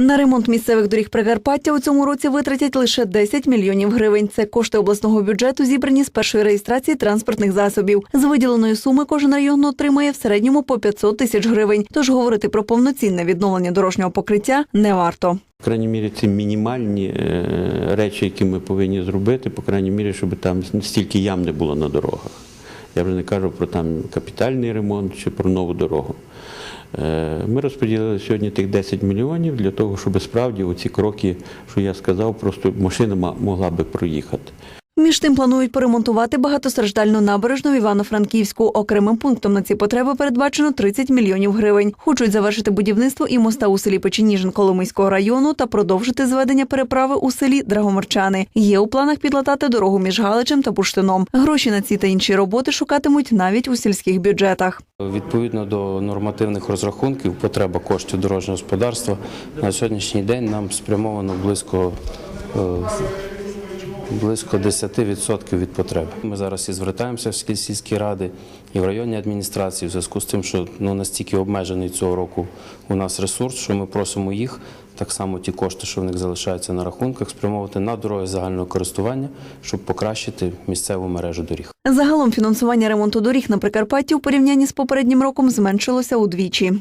На ремонт місцевих доріг Прикарпаття у цьому році витратять лише 10 мільйонів гривень. Це кошти обласного бюджету, зібрані з першої реєстрації транспортних засобів. З виділеної суми кожен район отримає в середньому по 500 тисяч гривень. Тож говорити про повноцінне відновлення дорожнього покриття не варто. В крайній мірі це мінімальні е, речі, які ми повинні зробити, по крайній мірі, щоб там стільки ям не було на дорогах. Я вже не кажу про там капітальний ремонт чи про нову дорогу. Е, Ми розподілили сьогодні тих 10 мільйонів для того, щоб справді оці кроки, що я сказав, просто машина ма- могла би проїхати. Між тим планують поремонтувати багатостраждальну набережну в Івано-Франківську. Окремим пунктом на ці потреби передбачено 30 мільйонів гривень. Хочуть завершити будівництво і моста у селі Печеніжин Коломийського району та продовжити зведення переправи у селі Драгоморчани. Є у планах підлатати дорогу між Галичем та Буштином. Гроші на ці та інші роботи шукатимуть навіть у сільських бюджетах. Відповідно до нормативних розрахунків, потреба коштів дорожнього господарства на сьогоднішній день нам спрямовано близько. Близько 10% від потреби. Ми зараз і звертаємося в сільські ради і в районні адміністрації в зв'язку з тим, що ну, настільки обмежений цього року у нас ресурс, що ми просимо їх так само ті кошти, що в них залишаються на рахунках, спрямовувати на дороги загального користування, щоб покращити місцеву мережу доріг. Загалом фінансування ремонту доріг на Прикарпатті у порівнянні з попереднім роком зменшилося удвічі.